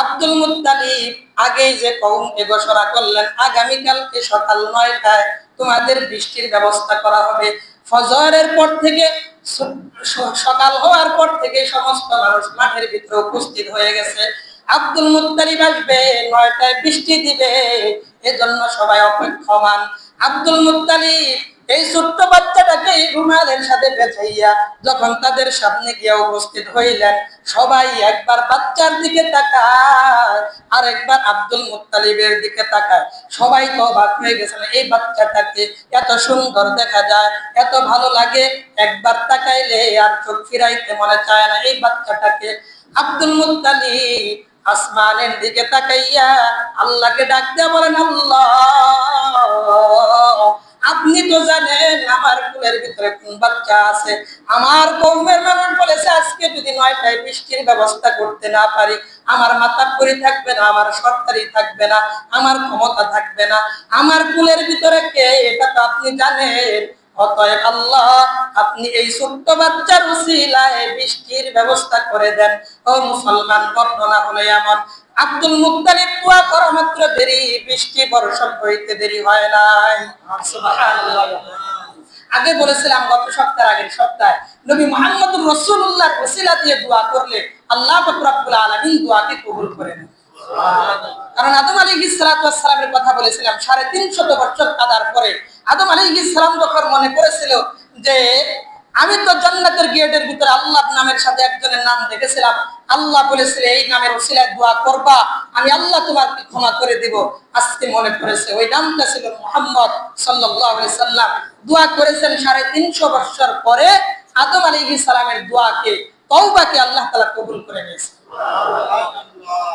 Abdul Muttalib আগেই যে কৌমকে ঘোষণা করলেন, আগামীকালকে সকাল নয়টায় তোমাদের বৃষ্টির ব্যবস্থা করা হবে। ফজরের পর থেকে সকাল হওয়ার পর থেকে সমস্ত মানুষ মাঠের ভিতরে উপস্থিত হয়ে গেছে। আব্দুল মুত্তালিব আসবে, নয়টায় বৃষ্টি দিবে, এজন্য সবাই অপেক্ষমান। আব্দুল মুত্তালিব, এই ছোট্ট বাচ্চাটাকে রুমালের সাথে বেঁচাইয়া যখন তাদের সামনে গিয়ে উপস্থিত হইলেন, সবাই একবার বাচ্চার দিকে তাকায় আর একবার আব্দুল মুত্তালিবের দিকে তাকায়। সবাই তো অবাক হয়ে গেছেন এই বাচ্চাটাকে এত সুন্দর দেখা যায়, এত ভালো লাগে। একবার তাকাইলে আর চোখ ফিরাইতে মনে চায় না, এই বাচ্চাটাকে। আব্দুল মুত্তালিব আসমানের দিকে তাকাইয়া আল্লাহকে ডাক দিয়ে বলেন, আল্লাহ! আপনি তো জানেন আমার কুলের ভিতরে কোন বাচ্চা আছে। আমার কৌমের মানুষ বলেছে আজকে যদি নয়টায় বৃষ্টির ব্যবস্থা করতে না পারি, আমার মাথা করি থাকবে না, আমার সরকারি থাকবে না, আমার ক্ষমতা থাকবে না। আমার কুলের ভিতরে কে? এটা তো আপনি জানেন। অতএব আল্লাহ, আপনি এই ছোট্ট বাচ্চার উসিলায় বৃষ্টির ব্যবস্থা করে দেন। ও মুসলমান ঘটনা হলে এমন। আব্দুল মুক্তালিব দোয়া করা, মাত্র দেরি, বৃষ্টি, বর্ষণ হইতে দেরি হয় নাই। আগে বলেছিলাম, গত সপ্তাহ আগের সপ্তাহে নবী মোহাম্মদ রসুল্লাহ ওসিলা দিয়ে দোয়া করলে আল্লাহ রব্বুল আলামিন দোয়াকে কবুল করে নেন। কারণ আদম আলী ইসলাতামের কথা বলেছিলাম, সাড়ে তিনশত বছর কাদার পরে আদম আলী ইসলাম যখন মনে করেছিল যে, আমি তো জান্নাতের গেটের ভিতরে আল্লাহ নামের সাথে একজনের নাম দেখেছিলাম আল্লাহ বলেছিল, এই নামের ওসিলায় দোয়া করবা, আমি আল্লাহ তোমাকে ক্ষমা করে দিব। আজকে মনে করেছে ওই নামটা ছিল মোহাম্মদ সাল্লাহ দোয়া করেছেন সাড়ে তিনশো বছর পরে আদম আলী সালামের দোয়াকে তৌবাকে আল্লাহ তালা কবুল করে নিয়েছে।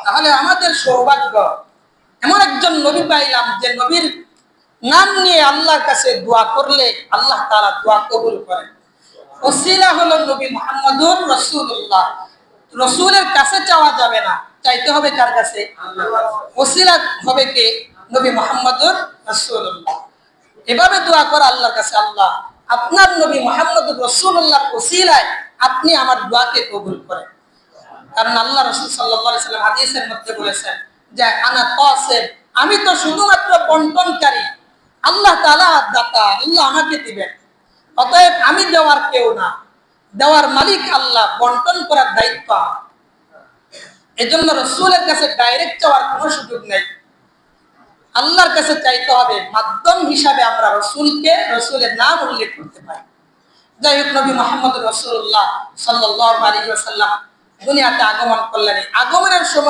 তাহলে আমাদের সৌভাগ্য, এমন একজন নবী পাইলাম যে নবীর নাম নিয়ে আল্লাহর কাছে দোয়া করলে আল্লাহ তাআলা দোয়া কবুল করেন। ওসিলা হলো নবী মুহাম্মদুর রাসূলুল্লাহ। রসুলের কাছে চাওয়া যাবে না, চাইতে হবে কার কাছে? ওসিলা হবে কে? নবী মুহাম্মদুর রাসূলুল্লাহ। এভাবে দোয়া করা আল্লাহর কাছে আল্লাহ। আপনার নবী মুহাম্মদুর রাসূলুল্লাহর ওসিলায় আপনি আমার দোয়াকে কবুল করেন। কারণ আল্লাহ রসুল সাল্লাম হাদিসের মধ্যে বলেছেন যে, আনা আমি তো শুধুমাত্র বন্টনকারী। আল্লাহ তাআলা দাতা, আল্লাহ আমাকে দিবেন। অতএব আমি দেওয়ার কেউ না। দেওয়ার মালিক আল্লাহ, বন্টন করার দায়িত্ব। এজন্য রসুলের কাছে ডাইরেক্ট চাওয়ার কোনো সুযোগ নেই। আল্লাহর কাছে চাইতে হবে, মাধ্যম হিসাবে আমরা রসুলকে, রসুলের নাম উল্লেখ করতে পারি। যাই হোক নবী মোহাম্মদ রসুল্লাহ সাল্লাহ আলী সাল্লাম দুনিয়াতে আগমন করলেন। আগমনের সময়